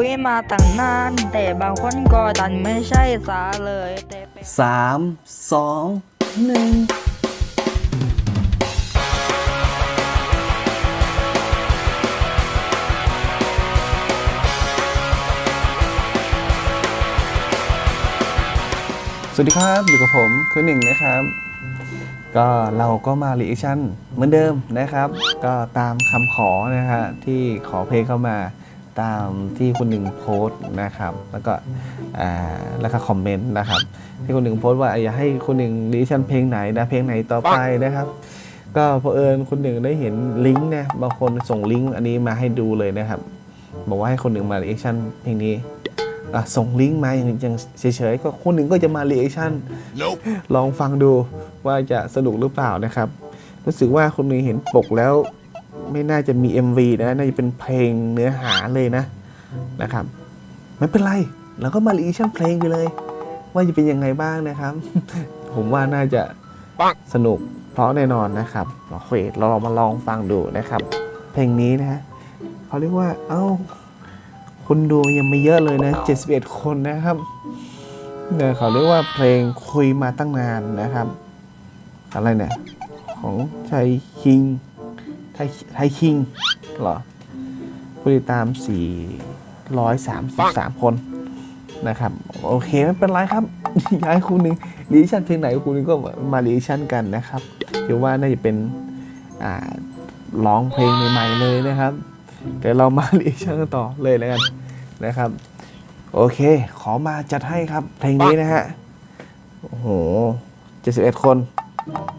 คุยมาตั้งนาน แต่บางคนก็ดันไม่ใช่สาเลยแต่เป็นสามสองหนึ่งสวัสดีครับอยู่กับผมคือหนึ่งนะครับ ก็เราก็มารีแอคชั่นเหมือนเดิมนะครับ ก็ตามคำขอนะฮะที่ขอเพลงเข้ามา ตามที่คุณหนึ่งโพสต์นะครับ แล้วก็อ่าแล้วก็คอมเมนต์นะครับ ที่คุณหนึ่งโพสต์ว่าอยากให้คุณหนึ่งรีแอคชั่นเพลงไหนนะเพลงไหนต่อไปนะครับ ก็เผอิญคุณหนึ่งได้เห็นลิงก์นะบางคนส่งลิงก์อันนี้มาให้ดูเลยนะครับ บอกว่าให้คนหนึ่งมารีแอคชั่นเพลงนี้อะส่งลิงก์มาอย่างอย่างเฉยๆก็คนหนึ่งก็จะมารีแอคชั่นลองฟังดูว่าจะสนุกหรือเปล่านะครับ รู้สึกว่าคุณหนึ่งเห็นปกแล้ว ไม่น่าจะมี MV นะน่าจะเป็นเพลงเนื้อหาเลยนะนะครับไม่เป็นไรเราก็มารีชั่นเพลงไปเลย ว่าจะเป็นยังไงบ้างนะครับ ผมว่าน่าจะสนุกเพราะแน่นอนนะครับโอเคเราลองมาลองฟังดูนะครับ เพลงนี้นะฮะเขาเรียกว่า เอ้าคุณดูยังไม่เยอะเลยนะ 71 คนนะครับเนี่ยเขาเรียกว่าเพลงคุยมาตั้งนานนะครับ อะไรเนี่ย ของไทยคิง ไทยไทยคิงเหรอผู้ติดตาม 433 คนนะครับ โอเคไม่เป็นไรครับอยากให้คุณหนึ่งรีชั่นเพลงไหนคุณหนึ่งก็มารีชั่นกันนะครับถือว่าน่าจะเป็นอ่าร้องเพลงใหม่ๆเลยนะครับเดี๋ยวเรามารีชั่นกันต่อเลยแล้วกันนะครับ โอเค ขอมาจัดให้ครับ เพลงนี้นะฮะโอ้โห 71 คน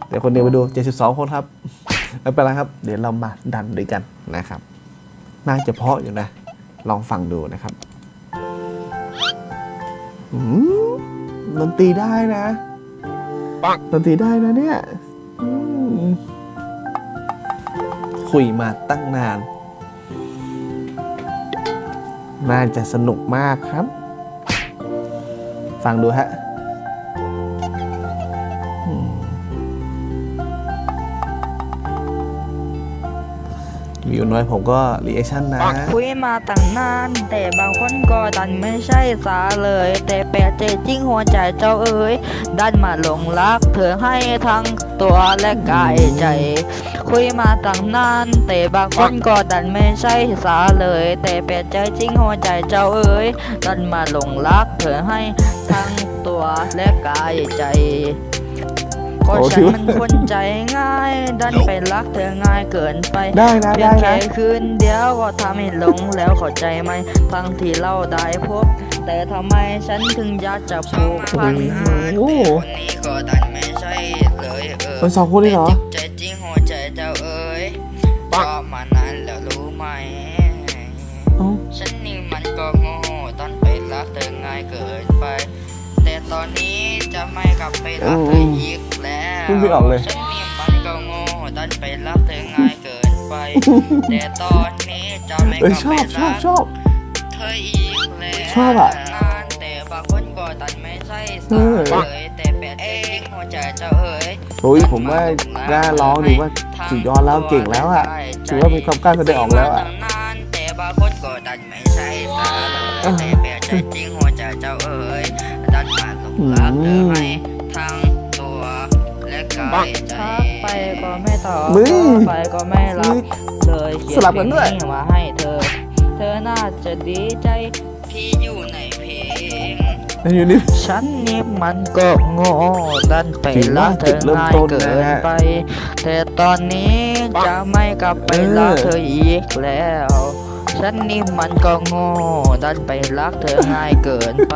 เดี๋ยวคนเดียวไปดู 72 คนครับ ไม่เป็นไรครับ เดี๋ยวเรามาดันด้วยกันนะครับน่าจะเพาะอยู่นะ ลองฟังดูนะครับอืมดนตรีได้นะดนตรีได้นะเนี่ยคุยมาตั้งนาน น่าจะสนุกมากครับ ฟังดูฮะ วิวน้อยผมก็รีแอคชั่นนะคุยมาตั้งนาน แต่บางคนก็ดันไม่ใช่สาเลย แต่แปลกใจจริงหัวใจเจ้าเอ๋ยดันมาหลงรัก เธอให้ทั้งตัวและกายใจ คุยมาตั้งนาน แต่บางคนก็ดันไม่ใช่สาเลย แต่แปลกใจจริงหัวใจเจ้าเอ๋ยดันมาหลงรัก เธอให้ทั้งตัวและกายใจก็โอ้ฉัถืนอว่ามันคนใจง่าย ดันไปรักเธอง่ายเกินไปได้นะเพียได้งแค่นะคืนเดียวก็ทำให้หลงแล้วเข้าใจไหมทั้งที่เราได้พบ แต่ทำไมฉันถึงอยากจะผูกพันโอ้โหคนนี้ก็ดันไม่ใช่เลยเออเป็นสองคนเลยเหรอใจจริงหัวใจเจ้าเอ๋ยชอบมานานแล้วรู้ไหมเอ้าฉันนี่มันก็โง่ตอนไปรักเธอง่ายเกินไป แต่ตอนนี้จะไม่กลับไปรักเธออีกแล้วพูดไม่ออกเลย รักเธอง่ายเกินไป แต่ตอนนี้จะไม่กเอ้ยลับชไปอบชอรับกชอบเธออีกแล้วชอบอะนานแต่บางคนก็ตัดไม่ใช่เอสาอเลยแต่แปดเองหัวใจเจ้าเอ๋ยโอ้ยผมว่าน่าร้องหรือว่าสุดยอดแล้วเก่งแล้วอะถือว่ามีความกล้าแสดงออกแล้วอะตั้งนานแต่บางคนก็ดันไม่ใช่ตาเลยแต่แปลใจจริงหัวใจเจ้าเอ๋ยดันมาหลงรักเธอให้ทั้งตัวและกายใจไป ก็ไม่ตอบมึงไปก็ไม่รับเลยเขียนสลับกันด้วยเพลงนี้มาให้เธอ เธอน่าจะดีใจที่อยู่ในเพลงนั่นอยู่นี่ฉันนี่มันก็โง่ดันไปถือรัว่ากเธจุอดเริ่มง่ายต้นเกินะนฮะไปแต่ตอนนี้จะไม่กลับไปเออรักเธออีกแล้วฉันนี่มันก็โง่ดันไปรักเธอง่ายเกินไป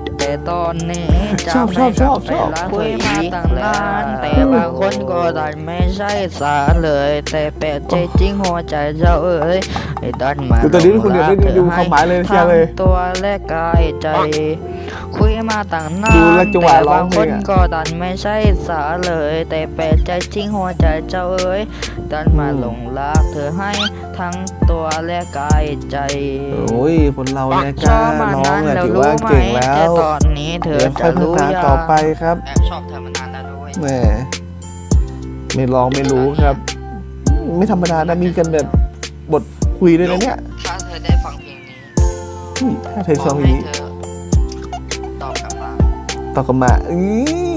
แต่ตอนนี้จะชอบชไม่อบกชลัอบบไปชอบรักเธออีกแล้วแต่บางคนก็ดันไม่ใช่สาเลย แต่แปลกใจจริงหัวใจเจ้าเอ๋ยไอ้ดันมาคือตอนนี้คุณเดี๋ยวได้ดูความหมายเลยเชียร์เลยทั้งตัวและกายใจคุยมาตั้งนาดูนแล้วจังหวะแต่ร้อบางงเพคลงนอะ ก็ดันไม่ใช่สาเลย แต่แปลกใจจริงหัวใจเจ้าเอ๋ยดันมาหลงรักเธอให้ทั้งตัวและกายใจ โอ้ยคนเราเนี่ยกชล้าอบมาร้องนานอะแล้วถือรู้ว่าไหมเก่งแล้แต่วตอนนี้เธอเดี๋ยวค่จะอยพัฒรู้นายังต่อไปครับแอบชอบเธอมานานแล้วด้วยแหมไม่ร้องไม่รู้ครับ ไม่ธรรมดานะมีกันแบบบทคุยด้วยนะเนี่ยถ้าเธอได้ฟังเพลงนี้ถ้าเธอชอบเพลให้งนี้เธอ ตอบกลับมาตอบกลับมาอื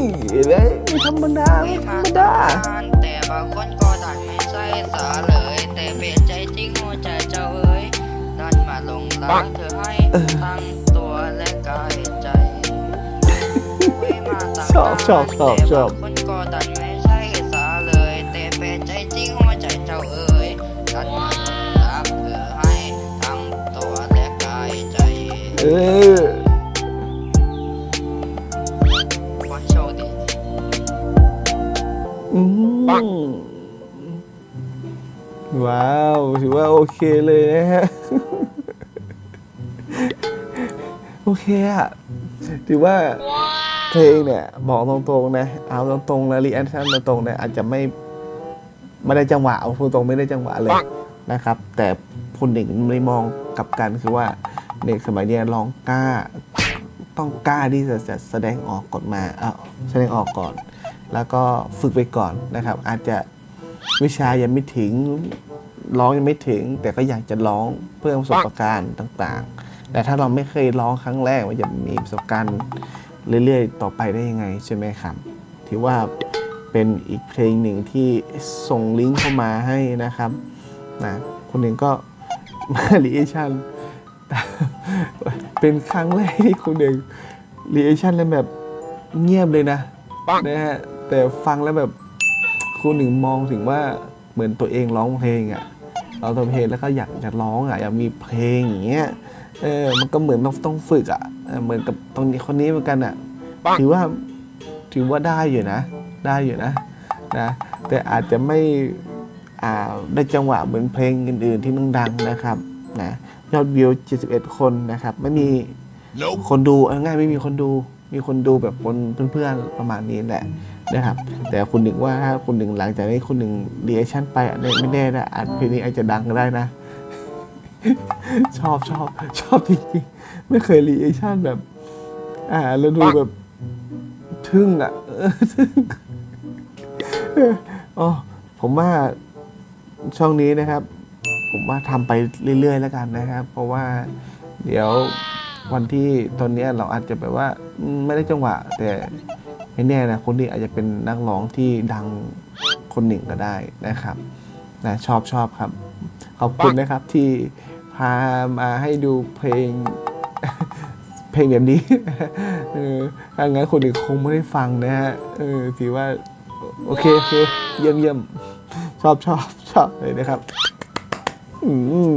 อเห็นไหมไม่ธรรมดาไม่ธรรมดาแต่บางคนก็ดันไม่ใช่สาเลย แต่เปลี่ยนใจจริงหัวใจเจ้าเอ๋ยดันมาลงรักเธอให้ทั้งตัวและกายใจคุยมาตั้งชอบชอบชอบชอบแต่บางคนก็ดันไม่ใช่สาเลย แต่เปลี่ยนใจจริงหัวใจเจ้าเอ๋ยดันมาลงรักเธอให้ทั้งตัวและกายใจ เออ วถือว่าโอเคเลยนะฮะ โอเคอะถือว่าเพลงเนี่ยบอกตรงๆนะ เอาตรงๆนะรีแอคชั่นตรงๆเนี่ยอาจจะไม่ไม่ได้จังหวะเอาพูดตรงไม่ได้จังหวะเลยนะครับ แต่คนหนึ่งไม่มองกลับกันคือว่าเด็กสมัยเนี้ยร้องกล้า ต้องกล้าที่จะจะแสดงออกกฎมาเออแสดงออกก่อน แล้วก็ฝึกไปก่อนนะครับ อาจจะวิชายังไม่ถึง ร้องยังไม่ถึง แต่ก็อยากจะร้องเพื่อประสบการณ์ต่างๆ แต่ถ้าเราไม่เคยร้องครั้งแรกมันจะมีประสบการณ์เรื่อยๆ ต่อไปได้ยังไงใช่ไหมครับถือว่าเป็นอีกเพลงหนึ่งที่ส่งลิงก์เข้ามาให้นะครับนะคนหนึ่งก็มารีแอคชั่นเป็นครั้งแรกที่คนหนึ่งรีแอคชั่นแล้วแบบเงียบเลยนะนะฮะแต่ฟังแล้วแบบครูหนึ่งมองถึงว่าเหมือนตัวเองร้องเพลงอะ่ะ เราตัวเพลงแล้วก็อยากจะร้องอะ่ะอยากมีเพลงอย่างเงี้ยเออมันก็เหมือนต้องต้องฝึกอะ่ะเออเหมือนกับตรงนี้คนนี้เหมือนกันอะ่ะถือว่าถือว่าได้อยู่นะ ได้อยู่นะนะแต่อาจจะไม่อ่าได้จังหวะเหมือนเพลงอื่น ๆ ที่ดังๆนะครับนะยอดวิว 71 คนนะครับ ไม่มีคนดูเอาง่ายไม่มีคนดู มีคนดูแบบคนเพื่อนๆประมาณนี้แหละ นะครับ แต่คุณหนึ่งว่าถ้าคุณหนึ่งหลังจากนี้คุณหนึ่งเรีแอคชั่นไปไม่แน่นะอาจเพลงนี้อาจจะดังก็ได้นะ ชอบชอบชอบจริงๆ ไม่เคยรีแอชั่นแบบ อ่าแล้วดูแบบทึ่งอะทึ่งอ๋อผมว่าช่องนี้นะครับ ผมว่าทำไปเรื่อยๆแล้วกันนะครับ เพราะว่าเดี๋ยววันที่ตอนนี้เราอาจจะแบบว่าไม่ได้จังหวะ แต่ ไม่แน่นะคนนี้อาจจะเป็นนักร้องที่ดังคนหนึ่งก็ได้นะครับนะชอบชอบครับ ขอบคุณนะครับที่พามาให้ดูเพลงเพลงแบบนี้เออถ้างั้นคนอื่นคงไม่ได้ฟังนะฮะเออถือว่าโอเคโอเคเยี่ยมเยี่ยมชอบชอบชอบเลยนะครับ อืม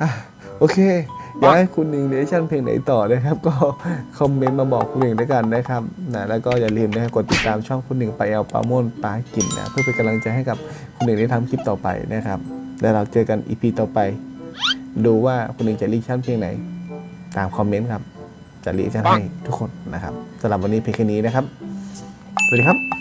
อะโอเค อยากให้คุณหนึ่งเดชั่นเพลงไหนต่อนะครับ ก็คอมเมนต์มาบอกคุณหนึ่งด้วยกันนะครับนะแล้วก็อย่าลืมนะครับกดติดตามช่องคุณหนึ่งไปเอาปลาโมนปลากินนะเพื่อเป็นกำลังใจให้กับคุณหนึ่งได้ทำคลิปต่อไปนะครับแล้วเราเจอกันอีพีต่อไป ดูว่าคุณหนึ่งจะรีชั่นเพลงไหน ตามคอมเมนต์ครับจะรีชั่นให้ทุกคนนะครับสำหรับวันนี้เพียงแค่นี้นะครับสวัสดีครับ